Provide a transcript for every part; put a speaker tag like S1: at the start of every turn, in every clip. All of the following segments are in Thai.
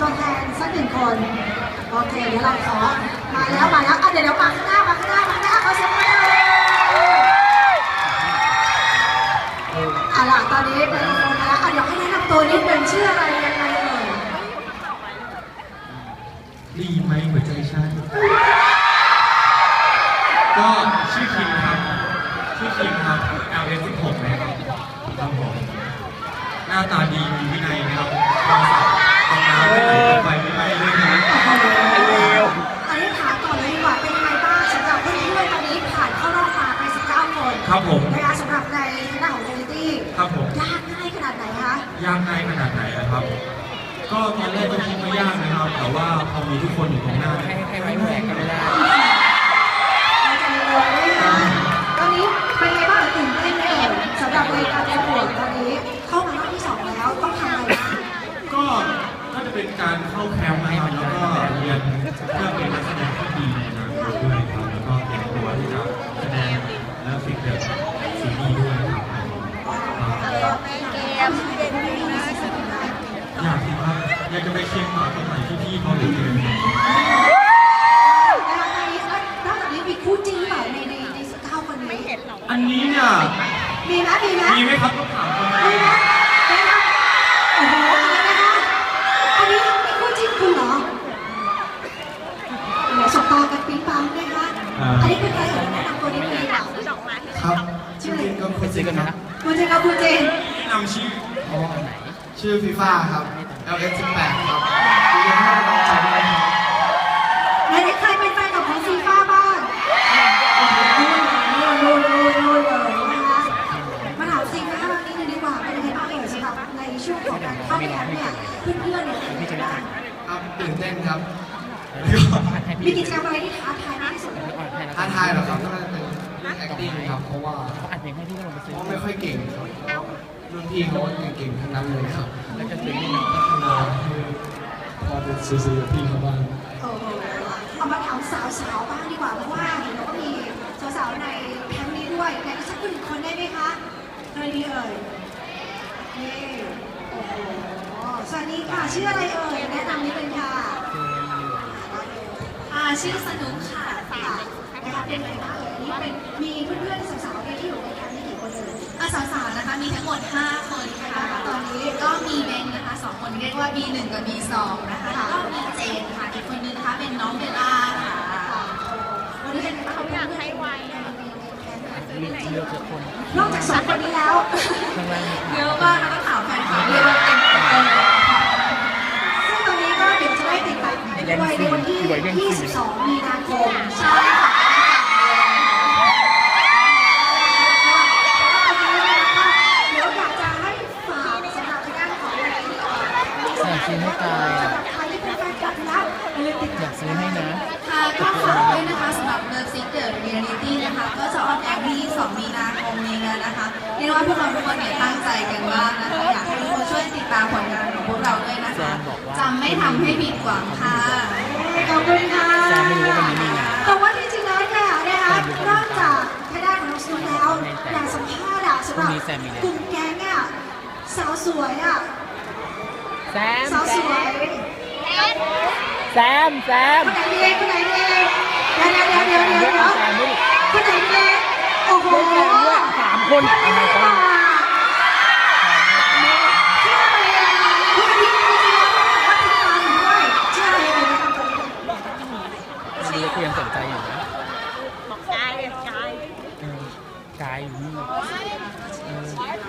S1: ตัวแทนสักหนึ่งคน โอเค เดี๋ยวเราขอ มาแล้ว มาแล้วอะเดี๋ยวเดี๋ยวมาข้างหน้า มาข้างหน้า มาข้างหน้าเขาเสียงปรบมืออะล่ะตอนนี้เป็นคนแล้วอะเดี๋ยวให้แนะนำตัวนิดนึงชื่ออะไรยังไงเอ่ย
S2: ได้ยินไหมหัวใจฉันก็ชื่อคิมครับ ชื่อคิมครับ L S 16นะครับครับผมหน้าตาดีมีวินัยนะครับตองสับตองน้ำไม่ไหลตกไฟไม่ไหม้ด้วยนะ
S1: เร็วอันนี้ถามก่อนเลยดีกว่าเป็นยังไงบ้างสำหรับเพื่อนๆตอนนี้ผ่านเข้ารอบมาไป 19 คน
S2: ครับผม
S1: นะคะสำหรับในหน้าของเรลิตี้
S2: ครับผม
S1: ยากง่ายขนาดไหนคะ
S2: ยากง่ายขนาดไหนนะครับ ก็ตอนแรกก็คิดว่ายากนะครับ แต่ว่าพอ มีทุกคนอยู่ตรงา
S1: ครับ
S2: LS 18ครับดีมากน้อ
S1: งใจด้วยครั
S3: บ
S4: ไหน
S3: ใคร
S1: เป็นแฟนกับของซีฟาบ้างนู่นนู่นๆนนู่นนู่นเลนะคะมาถามซีฟ้าเรื่นี้ดีกว่าเป็นยังไงบ้างเอ่ยสำหรับในช่วงของการเข้าแคมป์เนี่ยเพื่อนๆเนี่ยเป็นยังไงบ้าง
S3: ครับตื่นเต้นครับ
S1: มีกิจกรรมอะไรที่ท้าทายมากสุด
S3: ท้าทายเหรอครับก็เป็น acting ครับเพราะว่า
S4: เพ
S3: ราะไม่ค่อยเก่งครับรุ่นพี่เขาเก่งๆทั้งนั้นเลยครับ
S4: แล้วก็ซื้อนี่นะ
S3: พัฒนาให้พอเป็นซื้อๆกับพี่เขาบ้าง
S1: โอ้โหเอามาถามสาวๆบ้างดีกว่าเพราะว่าเห็นว่าก็มีสาวๆในแคมป์นี้ด้วยไหนสักหนึ่งคนได้ไหมคะใครดีเอ่ยนี่โอ้โหสวัสดีค่ะชื่ออะไรเอ่ยแนะนำนิดนึงค่ะ
S5: อ่าชื่อสนุกค่ะ
S1: ค่ะนะคะเป็นไงบ้างเอ่ยอันนี้เป็นมีเพื่อนๆสาวๆเนี่ยที่อยู่ในแคมป์นี้กี่คนเอ่ย
S5: อ่าสาวๆนะคะมีทั้งหมด 5 คนค่ะตอนนี้ก็มีเบนนะคะสองคนเรียกว่า B1 กับ B2 นะคะแล้วก็มีเจนค่ะอีกคนนึงนะคะเป็นน้องเบลล่าค่ะ
S1: วันนี้เป็นไงบ้างคะอยากให้ไว
S4: เลือกเลือกทุกคน
S1: นอกจากสองคนนี้แล้ว
S4: ข้างล่างมี
S5: เยอะมากแล้วก็ถามแฟนคลับเรียกว่าเป็นเต็มเลยค่ะ
S1: ซึ่งตอนนี้ก็เดี๋ยวจะได้ติดตามกันด้วยในวันที่ 22 มีนาคม
S5: ใช่
S1: นี้แล้ว
S4: นะ
S5: คะเรียกว่าพวกเราทุกคนเนี่ยตั้งใจกันมากนะคะอยากให้ทุกคนช่วยติดตามผลงานของพวกเราด้วยนะคะจำไม่ทำให้ผิดหวังค่ะ
S1: ขอบคุณค่ะ
S4: แซมไม่รู้ว่าวันนี้มีงาน
S1: แต่ว่าจริงๆแล้วเนี่ยนะคะนอกจากทางด้านของน้องสนุนแล้วอยากสัมภาษณ์อะสำหรับกลุ่มแก๊งอะสาวสวยอะ
S4: แซม
S1: สาวสวย
S4: แซมแซม
S1: คนไหนดีคนไหนดีเดี๋ยวเดี๋ยวเดี๋ยวเดี๋ยวเดี๋ยวเดี๋ยว
S4: แซมด้วย
S1: คนไหนดีโอ้โห
S4: แซมด้วยสามคน
S1: คนนี้ดีกว่าชื่ออะไรอะคุณอาทิตย์จริงๆแล้วต้องบอก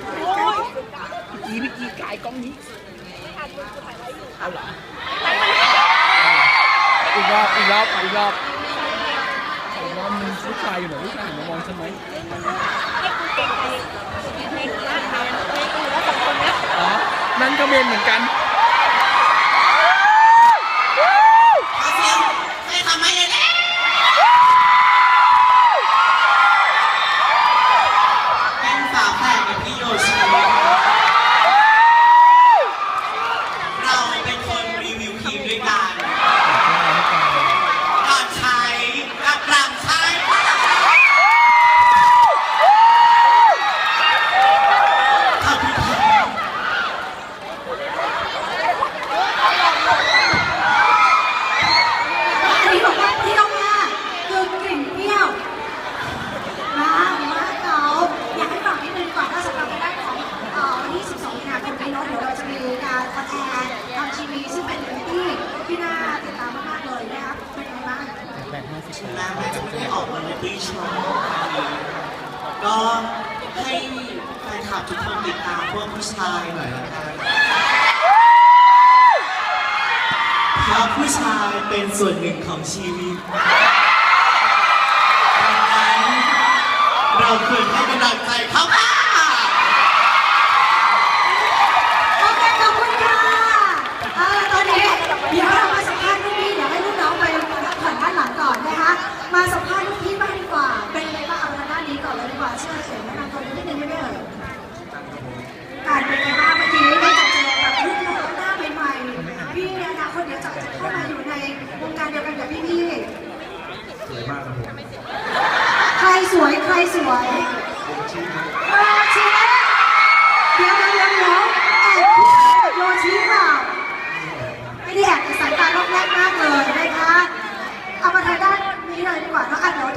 S1: ว่าติดตามอยู่ด้วยชื่ออะไรเในในในในำตัวนิดนึง
S4: วันนี้ก็ยังสนในในในในะบอกกายกายกายอยู่นี่เออเมื่อกี้เมื่อกี้กายกล้องนี้เอาเหรออีกรอบอีกรอบอีกรอบอีกรอบมึงผู้ชายอยู่ไหนในในในในในในในในในในในในในก็เมนเหมือนกัน
S6: เป็นฝาแฝดกับพี่โยชิเราเป็นคนรีวิวครีมด้วยกัน ก่อนใช้กับหลังใช้ขอบคุณค่ะ ถึงแม้แม่จะไม่ได้ออกมาในตีโชว์ ก็ให้แฟนคลับทุกคนติดตามพวกผู้ชายหน่อยละกันเพราะผู้ชายเป็นส่วนหนึ่งของชีวิตดังนั้นเราควรให้กำลังใจเขา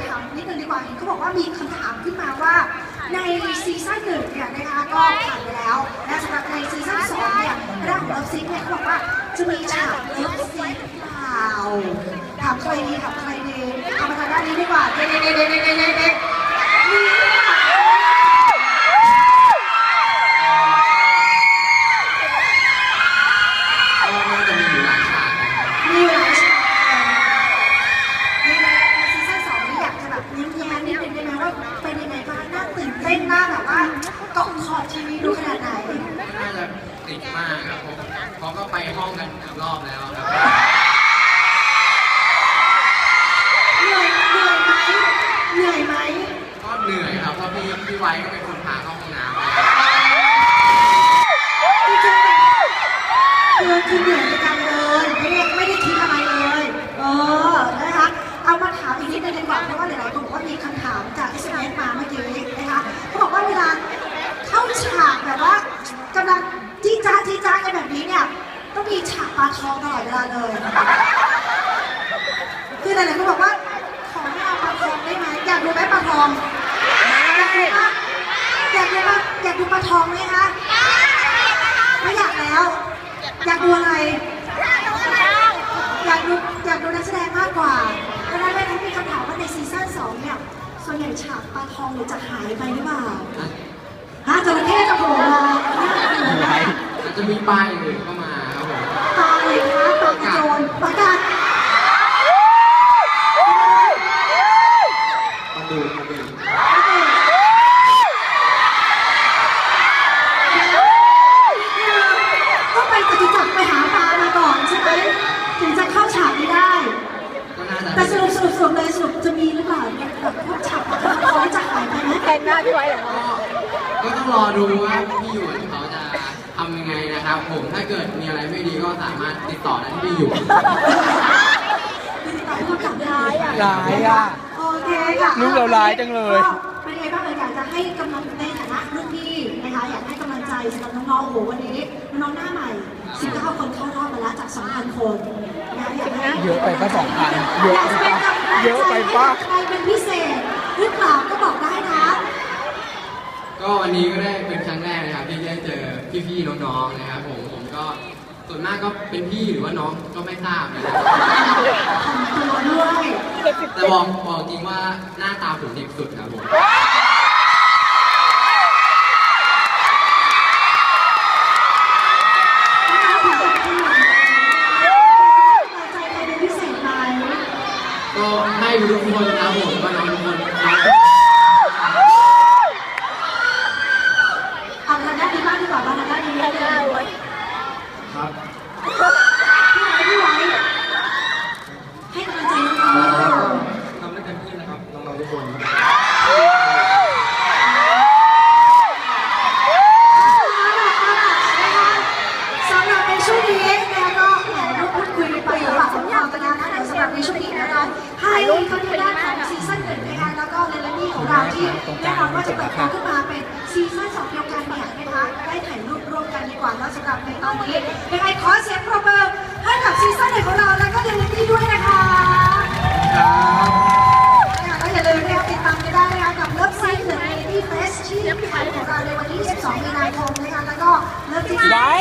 S1: ถามนิดนึงดีกว่าเห็นเขาบอกว่ามีคำถามขึ้นมาว่าในซีซั่นหนึ่งเนี่ยนะคะก็ผ่านไปแล้วและสำหรับในซีซั่นสองเนี่ยเรื่องของเลิฟซิงเนี่ยเขาบอกว่าจะมีฉากเลิฟซิงหรือเปล่าถามใครดีถามใครดีเอามาทางด้านนี้ดีกว่าเด็กเด็กเด็กเด็กเด็กเด็กมีค่ะ
S3: ก็น่าจะมีอยู่หลายฉากนะครับ
S1: มีหลายฉากในในซีซั่นสองนี้อยากจะแบบยิ้มแย้มนิดนึงได้ไหมว่าเป็นยังไงบ้างน่าตื่นเต้นน่าแบบว่าเกาะขอบทีวีดูขนาดไหน
S3: น่าจะติดมากครับผมเขาก็ไป ห้องกันรอบแล้วครับ
S1: เหนื่อยเหนื่อยไหมเหนื่อยไหม
S3: ก็เหนื่อยครับเพราะพี่พี่ไว้ก็เป็นคนพาเข้าห้องน้ำ
S1: จริงๆคือคือเหนื่อยในการเดินไม่ได้ไม่ได้คิดอะไรเลย เออนะคะเอามาถามอีกนิดนึงดีกว่าเพราะว่าหลายๆคนบอกว่ามีคำถามจาก SMS มาเมื่อกี้นะคะเขาบอกว่าเวลาเข้าฉากแบบว่ากำลังจี้จ้าจี้จ้ากันแบบนี้เนี่ยต้องมีฉากปลาทองตลอดเวลาเลย คือหลายๆคนบอกว่าขอไม่เอาปลาทองได้ไหมอยากดูไหมปลา ทองอยากดูปะอยากดูปะอยากดูปลาทองไหมคะไม่อยากแล้ว อยากดูอะไร อยากดูอยากดูนักแสดงมากกว่าดังนั้นเลยเขามีคำถามว่าในซีซั่นสองเนี่ยส่วนใหญ่ฉากปลาทองเนี่ยจะหายไปหรือเปล่าฮะจระเข้จะโผล่มาหน้าเหมือนไหม
S3: อาจจะมีป้ายอื่นเข้ามาครับผม
S1: ตาเลยคะตากระโจนประกาศ
S3: มาดูมาดู
S1: ต้องไปจตุจักรไปหาปลามาก่อนใช่ไหมถึงจะเข้าฉากนี้ได้
S3: ก็น่าจะ
S1: แต่สรุปสรุปสรุปเลยสรุปจะมีหรือเปล่าแบบพวกฉากปลาทองจะหายไปไหม
S4: แต่งหน้าพี่ไว้เหรอ
S3: ก็ต้องรอดูว่าพี่หยวนเขาจะทำยังไงนะครับ ผมถ้าเกิดมีอะไรไม่ดีก็สามารถติดต่อได้ที่พี่หยวน
S1: แต่ผู้กำกับร้ายอะ
S4: ร้ายอะ
S1: โอเคค่ะ
S4: ลูกเราร้ายจังเลย
S1: ก็เป็นไงบ้างเอ่ยอยากจะให้กำลังในฐานะรุ่นพี่นะคะอยากให้กำลังใจสำหรับน้องๆโอ้โหวันนี้น้องๆหน้าใหม่19คนเข้ารอบมาแล้วจาก2,000คนนะคะ อยากให้
S4: เยอะไปปะสองพันเยอะ
S1: อยากจะ
S4: ไป
S1: เป็น
S4: ปะ
S1: กำลัง
S4: เยอะ
S1: ใจ
S4: ไป
S1: ให้
S4: ปะ
S1: ใครเป็นพิเศษหรือเปล่าก็บอกได้นะ
S3: ก็วันนี้ก็ได้เป็นครั้งแรกนะครับที่ได้เจอพี่ๆน้องๆนะครับผมผมก็ส่วนมากก็เป็นพี่หรือว่าน้องก็ไม่ทราบนะครับ
S1: ทำตัวด้วย
S3: แต่บอกบอกจริงว่าหน้าตาผมเด็กสุดครับผม
S1: น้องๆถึงจะเป็นกำลังใจใครเป็นพิเศษไหม
S3: ก็ให้ทุกคนครับผมว่าน้องทุกคนรัก
S1: เอาทางด้านนี้บ้างดีกว่ามาทางด้านนี้เลย
S3: ครับ
S1: พี่ไว้พี่ไว้ให้กำลังใจน้องๆนิดนึง
S3: ทำได้เต็มที่นะครับน้องๆทุกคน
S1: สำหรับในช่วงนี้นะคะก็แหมเราพูดคุยไปปากของเราไปแล้วนะเดี๋ยวสำหรับในช่วงนี้นะคะให้เขาในด้านของซีซั่นหนึ่งนะคะแล้วก็ในเรื่องนี้ของเราที่แน่นอนว่าจะเปิดตัวขึ้นมาเป็นซีซั่นสองเดียวกันเนี่ยนะคะได้ถ่ายรูปร่วมกันดีกว่าแล้วสำหรับในตอนนี้ยังไงขอเสียงปรบมือให้กับซีซั่นหนึ่งของเราแล้วก็เดลิตี้ด้วยนะคะ ค่ะก็อย่าลืมนะคะติดตามกันได้นะคะกับเลิฟซีเดอะเรดี้เฟสที่ไทยของเราในวันที่ 22 มีนาคมนะคะแล้วก็เลิฟซี
S4: ไว้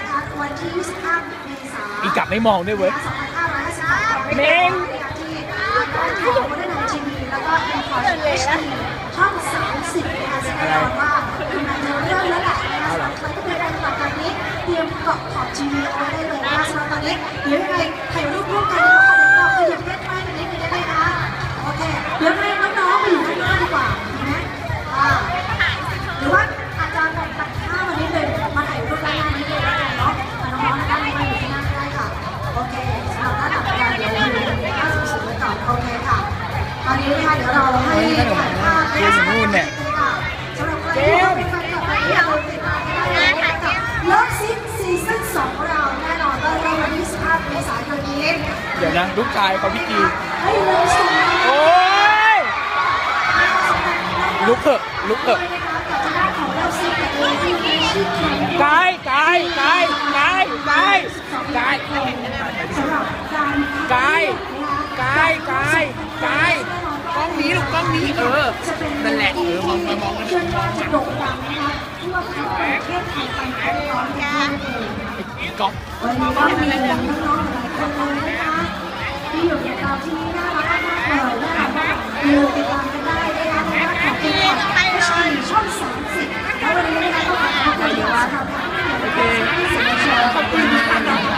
S1: นะคะวันที่ 25 เมษายน
S4: อี กกลับไม่มองด้วยเว้ย
S1: 2558
S4: เมง
S1: ที่ด้านของวันนายทีวีแล้วก็อินฟอร์เอชดีช่อง30นะคะซึ่งแน่นอนว่ากำลังจะเริ่มแล้วแหละนะคะสำหรับใครที่เป็นแฟนคลับตอนนี้เตรียมเกาะขอบทีวีเอาไว้ได้เลยนะคะสำหรับตอนนี้เดี๋ยวยังไงถ่ายรูปร่วมกันนะคะเดี๋ยวเราขยับเล่นไม้กันนิดนึ ลูกชายเขาพี่กีให้เลยส่งมาโอ้ยลุกเถอะลุกเถอะกายกายกายกายกายกายสำหรับการกายกายกายกายกล้องนี้ลูกกล้องนี้เออจะเป็นนั่นแหละเออมองม
S4: องมองเชื่
S1: อว่าจะโด่งดังนะคะทั่วทั้งประเทศไทยไปพร้อมๆกันนั่นเองไอ้ก๊อฟวันนี้ก็มี มีอยู่ใน
S4: ตอนที่น่ารัก
S1: มา
S4: กเลยนะคะดูติดตามกันได้นะคะทา
S1: ขอบ
S4: คุณผู้ชมช่องสามสิบและ
S1: วัน
S4: นี้นะคะขอบคุณคุณ
S1: เยาวะค่ะขอบคุณสื่อมวลขอบคุณค่า